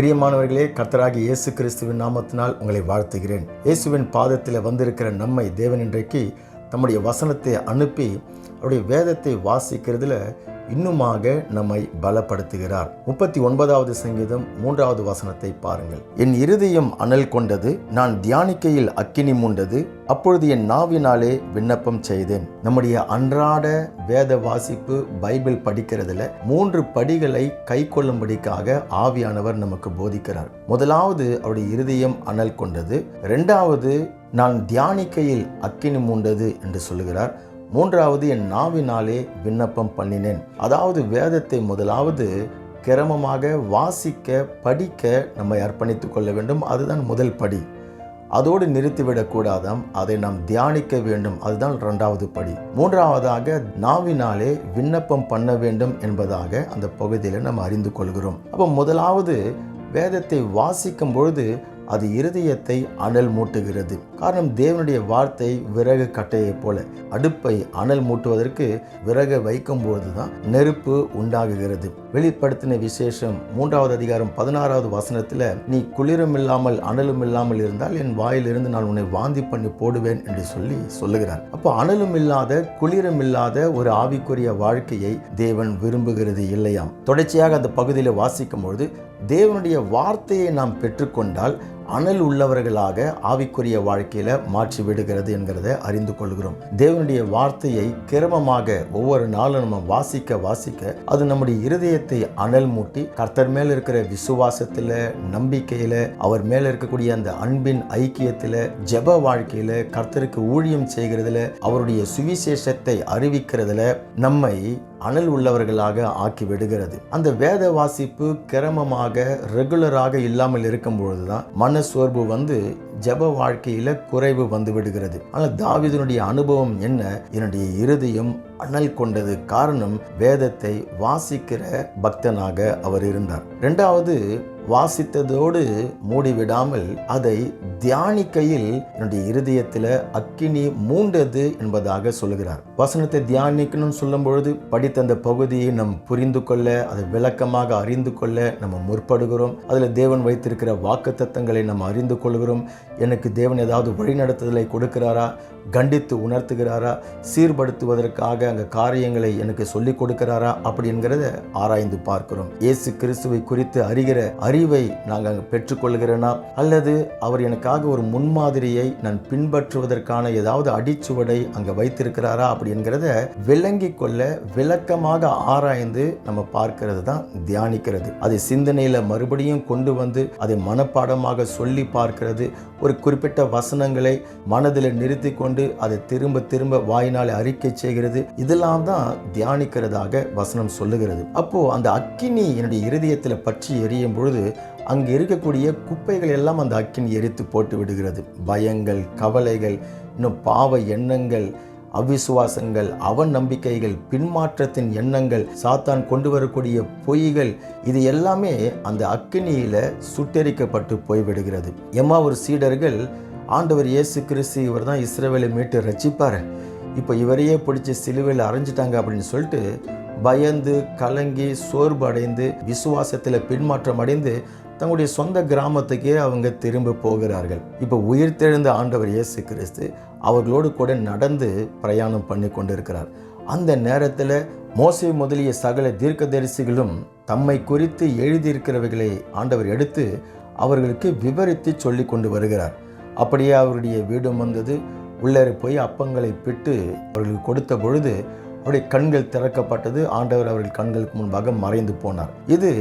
பிரியமானவர்களே கத்தராகி இயேசு கிறிஸ்துவின் நாமத்தினால் உங்களை வாழ்த்துகிறேன். இயேசுவின் பாதத்தில் வந்திருக்கிற நம்மை தேவன் இன்றைக்கு தம்முடைய வசனத்தை அனுப்பி அவருடைய வேதத்தை வாசிக்கிறதுல இன்னுமாக நம்மை பலப்படுத்துகிறார். முப்பத்தி ஒன்பதாவது சங்கீதம் மூன்றாவது வசனத்தை பாருங்கள். என் இருதயம் அனல் கொண்டது நான் தியானிக்கையில் அக்கினி மூண்டது அப்பொழுது என் நாவினாலே விண்ணப்பம் செய்தேன். நம்முடைய அன்றாட வேத வாசிப்பு பைபிள் படிக்கிறதுல மூன்று படிகளை கை கொள்ளும்படிக்காக ஆவியானவர் நமக்கு போதிக்கிறார். முதலாவது அவருடைய இருதயம் அனல் கொண்டது இரண்டாவது நான் தியானிக்கையில் அக்கினி மூண்டது என்று சொல்லுகிறார் மூன்றாவது என் நாவினாலே விண்ணப்பம் பண்ணினேன். அதாவது வேதத்தை முதலாவது கிரமமாக வாசிக்க படிக்க நம்மை அர்ப்பணித்துக் கொள்ள வேண்டும். அதுதான் முதல் படி. அதோடு நிறுத்திவிடக்கூடாதாம் அதை நாம் தியானிக்க வேண்டும். அதுதான் இரண்டாவது படி. மூன்றாவதாக நாவினாலே விண்ணப்பம் பண்ண வேண்டும் என்பதாக அந்த பகுதியில் நம்ம அறிந்து கொள்கிறோம். அப்போ முதலாவது வேதத்தை வாசிக்கும் பொழுது அது இருதயத்தை அனல் மூட்டுகிறது. காரணம் தேவனுடைய வார்த்தை விறகு கட்டையைப் போல. அடுப்பை அனல் மூட்டுவதற்கு விறகை வைக்கும்போது தான் நெருப்பு உண்டாகுகிறது. வெளிப்படுத்தின விசேஷம் மூன்றாவது அதிகாரம் பதினாறாவது வசனத்தில் நீ குளிரும் இல்லாமல் அனலும் இல்லாமல் இருந்தால் என் வாயிலிருந்து நான் உன்னை வாந்தி பண்ணி போடுவேன் என்று சொல்லி சொல்லுகிறார். அப்போ அனலும் இல்லாத குளிரும் இல்லாத ஒரு ஆவிக்குரிய வாழ்க்கையை தேவன் விரும்புகிறது இல்லையாம். தொடர்ச்சியாக அந்த பகுதியில் வாசிக்கும் பொழுது தேவனுடைய வார்த்தையை நாம் பெற்றுக்கொண்டால் அனல் உள்ளவர்களாக ஆவிக்குரிய வாழ்க்கையில மாற்றி விடுகிறது என்கிறத அறிந்து கொள்கிறோம். தேவனுடைய வார்த்தையை கிரமமாக ஒவ்வொரு நாளும் நம்ம வாசிக்க வாசிக்க அது நம்முடைய இருதயத்தை அனல் மூட்டி கர்த்தர் மேல இருக்கிற விசுவாசத்துல நம்பிக்கையில அவர் மேல இருக்கக்கூடிய அந்த அன்பின் ஐக்கியத்துல ஜெப வாழ்க்கையில கர்த்தருக்கு ஊழியம் செய்கிறதுல அவருடைய சுவிசேஷத்தை அறிவிக்கிறதுல நம்மை அனல் உள்ளவர்களாக ஆக்கி விடுகிறது. அந்த வேத வாசிப்பு கிரமமாக ரெகுலராக இல்லாமல் இருக்கும் பொழுதுதான் மன சோர்வு வந்து ஜப வாழ்க்கையில் குறைவு வந்து விடுகிறது. ஆனால் தாவிதனுடைய அனுபவம் என்ன? என்னுடைய இருதயம் அனல் கொண்டது காரணம் வேதத்தை வாசிக்கிற பக்தனாக அவர் இருந்தார். இரண்டாவது வாசித்ததோடு மூடிவிடாமல் அதை தியானிக்கையில் என்னுடைய இருதயத்தில் அக்கினி மூண்டது என்பதாக சொல்லுகிறார். வசனத்தை தியானிக்கணும்னு சொல்லும் பொழுது படித்த அந்த பகுதியை நம் புரிந்து கொள்ள அதை விளக்கமாக அறிந்து கொள்ள நம்ம முற்படுகிறோம். அதில் தேவன் வைத்திருக்கிற வாக்கு தத்தங்களை நம்ம அறிந்து கொள்கிறோம். எனக்கு தேவன் ஏதாவது வழிநடத்துதலை கொடுக்கிறாரா? கண்டித்து உணர்த்துகிறாரா? சீர்படுத்துவதற்காக அங்கே காரியங்களை எனக்கு சொல்லிக் கொடுக்கிறாரா? அப்படிங்கிறத ஆராய்ந்து பார்க்கிறோம். இயேசு கிறிஸ்துவை குறித்து அறிகிற அறிவை நாங்கள் அங்கே பெற்றுக்கொள்கிறேனா? அல்லது அவர் எனக்காக ஒரு முன்மாதிரியை நான் பின்பற்றுவதற்கான ஏதாவது அடிச்சுவடை அங்கே வைத்திருக்கிறாரா? அப்படிங்கிறத விளங்கி கொள்ள விளக்கமாக ஆராய்ந்து நம்ம பார்க்கிறது தான் தியானிக்கிறது. அதை சிந்தனையில் மறுபடியும் கொண்டு வந்து அதை மனப்பாடமாக சொல்லி பார்க்கிறது ஒரு குறிப்பிட்ட வசனங்களை மனதில் நிறுத்தி கொண்டு அதை திரும்ப திரும்ப வாயினால் அறிக்கை செய்கிறது. இதெல்லாம் தான் தியானிக்கிறதாக வசனம் சொல்லுகிறது. அப்போ அந்த அக்கினி என்னுடைய இருதயத்தில் பற்றி எரியும் பொழுது அங்கே இருக்கக்கூடிய குப்பைகள் எல்லாம் அந்த அக்கினி எரித்து போட்டு விடுகிறது. பயங்கள் கவலைகள் இன்னும் பாவ எண்ணங்கள் அவிசுவாசங்கள் அவன் நம்பிக்கைகள் பின்மாற்றத்தின் எண்ணங்கள் சாத்தான் கொண்டு வரக்கூடிய பொய்கள் இது எல்லாமே அந்த அக்கினியில சுட்டெரிக்கப்பட்டு போய்விடுகிறது. எம்மா ஒரு சீடர்கள் ஆண்டவர் இயேசு கிறிஸ்து இவர் தான் இஸ்ரேவேலை மீட்டு ரச்சிப்பார் இப்போ இவரையே பிடிச்சி சிலுவையில் அரைஞ்சிட்டாங்க அப்படின்னு சொல்லிட்டு பயந்து கலங்கி சோர்வு அடைந்து விசுவாசத்தில் பின்மாற்றம் அடைந்து தங்களுடைய சொந்த கிராமத்துக்கே அவங்க திரும்ப போகிறார்கள். இப்போ உயிர்த்தெழுந்த ஆண்டவர் இயேசு கிறிஸ்து அவர்களோடு கூட நடந்து பிரயாணம் பண்ணி கொண்டிருக்கிறார். அந்த நேரத்தில் மோசை முதலிய சகல தீர்க்கதரிசிகளும் தம்மை குறித்து எழுதியிருக்கிறவைகளை ஆண்டவர் எடுத்து அவர்களுக்கு விவரித்து சொல்லி கொண்டு வருகிறார். அப்படியே அவருடைய வீடும் வந்தது. உள்ளே போய் அப்பங்களை பிட்டு அவர்களுக்கு கொடுத்த பொழுது அவருடைய கண்கள் திறக்கப்பட்டது. ஆண்டவர் அவர்கள் கண்களுக்கு முன்பாக மறைந்து போனார். இது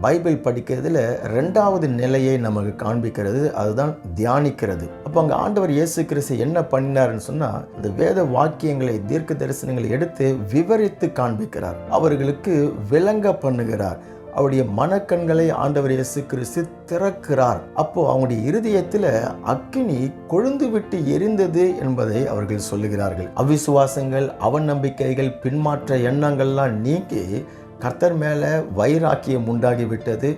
பைபிள் படிக்கிறதுல ரெண்டாவது நிலையை நமக்கு காண்பிக்கிறது அதுதான் தியானிக்கிறது. அப்போ அங்கே ஆண்டவர் இயேசு கிறிஸ்து என்ன பண்ணினாருன்னு சொன்னால் இந்த வேத வாக்கியங்களை தீர்க்க தரிசனங்களை எடுத்து விவரித்து காண்பிக்கிறார். அவர்களுக்கு விளங்க பண்ணுகிறார். அவருடைய மனக்கண்களை ஆண்டவர் இயேசு கிறிஸ்து திறக்கிறார். அப்போ அவங்களுடைய இருதயத்தில் அக்கினி கொழுந்து விட்டு எரிந்தது என்பதை அவர்கள் சொல்லுகிறார்கள். அவிசுவாசங்கள் அவநம்பிக்கைகள் பின்மாற்ற எண்ணங்கள்லாம் நீங்கி கர்த்தர் மேலே வைராக்கியம் உண்டாகிவிட்டது.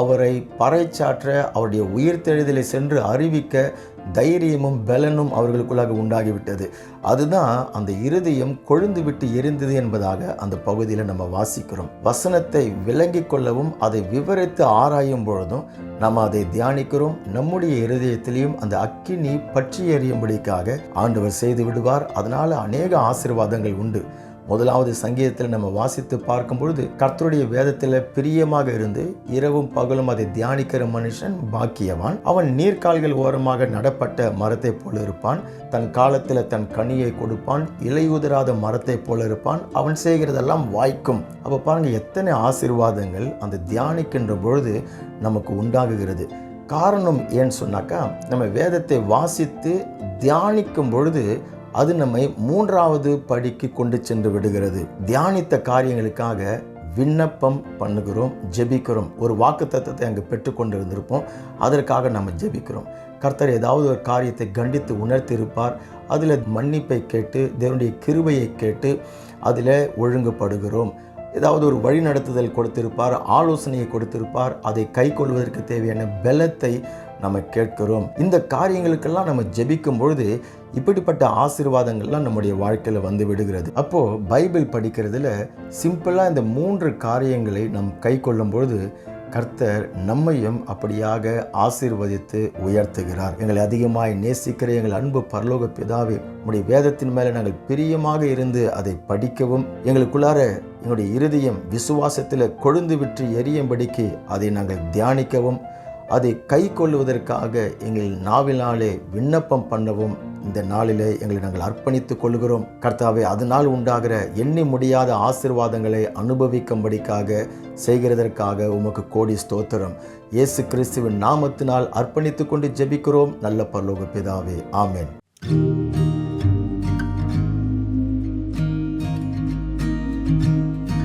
அவரை பறைச்சாற்ற அவருடைய உயிர் தெழுதலை சென்று அறிவிக்க தைரியமும் பலனும் அவர்களுக்குள்ளாக உண்டாகிவிட்டது. அதுதான் அந்த இருதயம் கொழுந்து விட்டு எரிந்தது என்பதாக அந்த பகுதியில் நம்ம வாசிக்கிறோம். வசனத்தை விளங்கிக் கொள்ளவும் அதை விவரித்து ஆராயும் பொழுதும் நம்ம அதை தியானிக்கிறோம். நம்முடைய இருதயத்திலையும் அந்த அக்கினி பற்றி எறியும்படிக்காக ஆண்டவர் செய்து விடுவார். அதனால் அநேக ஆசீர்வாதங்கள் உண்டு. முதலாவது சங்கீதத்தில் நம்ம வாசித்து பார்க்கும் பொழுது கர்த்தருடைய வேதத்தில் பிரியமாக இருந்து இரவும் பகலும் அதை தியானிக்கிற மனுஷன் பாக்கியவான். அவன் நீர்கால்கள் ஓரமாக நடப்பட்ட மரத்தை போல இருப்பான். தன் காலத்தில் தன் கனியை கொடுப்பான். இலையுதிராத மரத்தை போல இருப்பான். அவன் செய்கிறதெல்லாம் வாய்க்கும். அப்போ பாருங்க எத்தனை ஆசீர்வாதங்கள் அந்த தியானிக்கின்ற பொழுது நமக்கு உண்டாகுகிறது. காரணம் ஏன்னு சொன்னாக்கா நம்ம வேதத்தை வாசித்து தியானிக்கும் பொழுது அது நம்மை மூன்றாவது படிக்கு கொண்டு சென்று விடுகிறது. தியானித்த காரியங்களுக்காக விண்ணப்பம் பண்ணுகிறோம் ஜெபிக்கிறோம். ஒரு வாக்கு தத்துவத்தை அங்கே பெற்றுக்கொண்டு இருந்திருப்போம் அதற்காக நம்ம ஜெபிக்கிறோம். கர்த்தர் ஏதாவது ஒரு காரியத்தை கண்டித்து உணர்த்தியிருப்பார். அதில் மன்னிப்பை கேட்டு தேவனுடைய கிருபையை கேட்டு அதில் ஒழுங்குபடுகிறோம். ஏதாவது ஒரு வழிநடத்துதல் கொடுத்திருப்பார் ஆலோசனையை கொடுத்திருப்பார். அதை கை கொள்வதற்கு தேவையான பலத்தை நம்ம கேட்கிறோம். இந்த காரியங்களுக்கெல்லாம் நம்ம ஜெபிக்கும் பொழுது இப்படிப்பட்ட ஆசீர்வாதங்கள்லாம் நம்முடைய வாழ்க்கையில் வந்து விடுகிறது. அப்போது பைபிள் படிக்கிறதுல சிம்பிளாக இந்த மூன்று காரியங்களை நம் கை கொள்ளும் பொழுது கர்த்தர் நம்மையும் அப்படியாக ஆசீர்வதித்து உயர்த்துகிறார். எங்களை அதிகமாய் நேசிக்கிற எங்கள் அன்பு பரலோக பிதாவே உடைய வேதத்தின் மேலே நாங்கள் பிரியமாக இருந்து அதை படிக்கவும் எங்களுக்குள்ளார எங்களுடைய இருதயம் விசுவாசத்தில் கொழுந்து விற்று எரியும்படிக்கு அதை நாங்கள் தியானிக்கவும் அதை கை கொள்ளுவதற்காக எங்கள் நாவினாலே விண்ணப்பம் பண்ணவும் இந்த நாளிலே எங்களை நாங்கள் அர்ப்பணித்துக் கொள்கிறோம் கர்த்தாவே அதனால் உண்டாகிற எண்ணி முடியாத ஆசிர்வாதங்களை அனுபவிக்கும்படிக்காக செய்கிறதற்காக உமக்கு கோடி ஸ்தோத்திரம். இயேசு கிறிஸ்துவின் நாமத்தினால் அர்ப்பணித்துக் கொண்டு ஜெபிக்கிறோம். நல்ல பரலோக பிதாவே ஆமேன்.